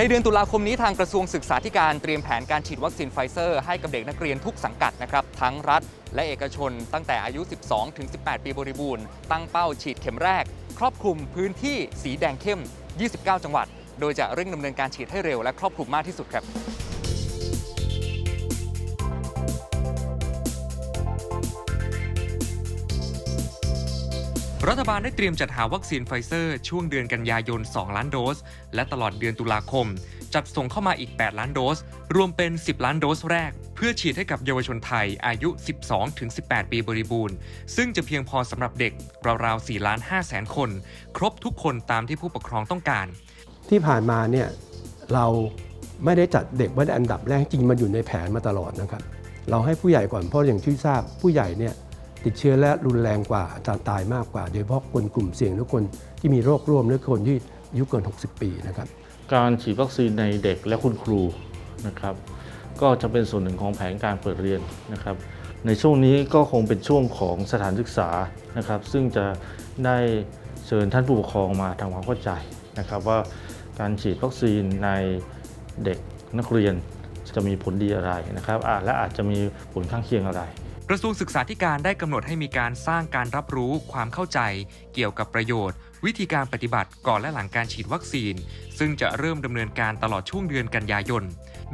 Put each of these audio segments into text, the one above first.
ในเดือนตุลาคมนี้ทางกระทรวงศึกษาธิการเตรียมแผนการฉีดวัคซีนไฟเซอร์ให้กับเด็กนักเรียนทุกสังกัดนะครับทั้งรัฐ และเอกชน ตั้งแต่อายุ 12 ถึง 18 ปีบริบูรณ์ ตั้งเป้าฉีดเข็มแรก ครอบคลุมพื้นที่สีแดงเข้ม 29 จังหวัด โดยจะเร่งดำเนินการฉีดให้เร็วและครอบคลุมมากที่สุดครับ รัฐบาลได้เตรียมจัดหาวัคซีนไฟเซอร์ ช่วงเดือนกันยายน 2 ล้านโดส และตลอดเดือนตุลาคม จัดส่งเข้ามาอีก 8 ล้านโดส รวมเป็น 10 ล้านโดสแรก เพื่อฉีดให้กับเยาวชนไทยอายุ 12-18 ปีบริบูรณ์ ซึ่งจะเพียงพอสำหรับเด็กราวๆ4ล้าน5แสนคน ครบทุกคนตามที่ผู้ปกครองต้องการ ที่ผ่านมาเนี่ยเราไม่ได้จัดเด็กไว้ในอันดับแรกจริงมันอยู่ในแผนมาตลอดนะครับ เราให้ผู้ใหญ่ก่อนเพราะอย่างที่ทราบผู้ใหญ่เนี่ย ติดเชื้อและรุนแรงกว่าจะตายมากกว่า โดยเฉพาะคนกลุ่มเสี่ยงหรือคนที่มีโรคร่วมหรือคนที่อายุเกิน 60 ปีนะครับ การฉีดวัคซีนในเด็กและคุณครูนะครับ ก็จะเป็นส่วนหนึ่งของแผนการเปิดเรียนนะครับ ในช่วงนี้ก็คงเป็นช่วงของสถานศึกษานะครับ ซึ่งจะได้เชิญท่านผู้ปกครองมาทำความเข้าใจนะครับว่าการฉีดวัคซีนในเด็กนักเรียนจะมีผลดีอะไรนะครับและอาจจะมีผลข้างเคียงอะไร กระทรวงศึกษาธิการได้กำหนดให้มีการสร้างการรับรู้ความเข้าใจ เกี่ยวกับประโยชน์ วิธีการปฏิบัติก่อนและหลังการฉีดวัคซีน ซึ่งจะเริ่มดำเนินการตลอดช่วงเดือนกันยายน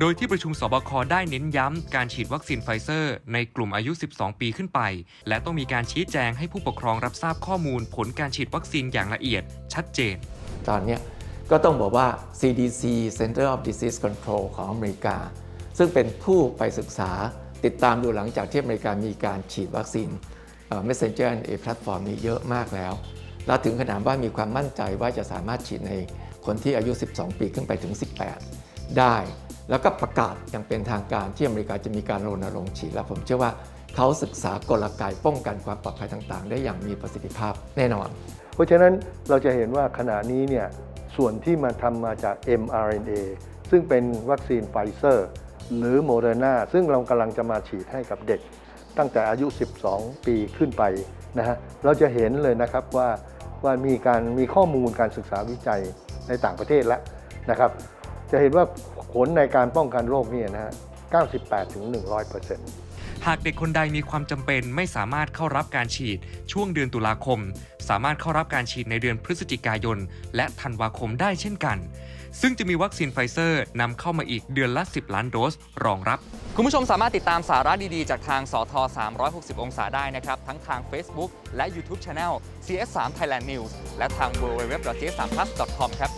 โดยที่ประชุมสบคได้เน้นย้ำการฉีดวัคซีนไฟเซอร์ ในกลุ่มอายุ 12 ปีขึ้นไป และต้องมีการชี้แจงให้ผู้ปกครองรับทราบข้อมูล ผลการฉีดวัคซีนอย่างละเอียด ชัดเจน ตอนนี้ก็ต้องบอกว่า CDC Center of Disease Control ของอเมริกา ซึ่งเป็นผู้ไปศึกษา ติดตามดูหลังจากที่อเมริกามีการฉีดวัคซีน Messenger RNA แพลตฟอร์มนี้เยอะมากแล้ว แล้วถึงขนาดว่ามีความมั่นใจว่าจะสามารถฉีดในคนที่อายุ 12 ปีขึ้นไปถึง 18 ได้ แล้วก็ประกาศอย่างเป็นทางการที่อเมริกาจะมีการรณรงค์ฉีดแล้วผมเชื่อว่าเขาศึกษากลไกป้องกันความปลอดภัยต่างๆ ได้อย่างมีประสิทธิภาพแน่นอน เพราะฉะนั้นเราจะเห็นว่าขณะนี้เนี่ยส่วนที่มาทำมาจาก mRNA ซึ่งเป็นวัคซีนไฟเซอร์ หรือโมเดอร์นาซึ่งเรากำลังจะมาฉีดให้กับเด็ก ตั้งแต่อายุ 12 ปีขึ้นไปนะฮะเราจะเห็นเลยนะครับว่าว่ามีการมีข้อมูลการศึกษาวิจัยในต่างประเทศแล้วนะครับ จะเห็นว่าผลในการป้องกันโรคเนี่ยนะฮะ 98ถึง100% หากเด็กคนใดมีความจำเป็นไม่สามารถเข้ารับการฉีดช่วงเดือนตุลาคม สามารถเข้ารับการฉีดในเดือนพฤศจิกายน และธันวาคมได้เช่นกัน ซึ่งจะมีวัคซีนไฟเซอร์นำเข้ามาอีกเดือนละ 10 ล้านโดส รองรับ คุณผู้ชมสามารถติดตามสาระดีๆ จากทางสท360 องศาได้นะครับ ทั้งทาง Facebook และ YouTube Channel CS3 Thailand News และทาง www.cs3plus.com ครับ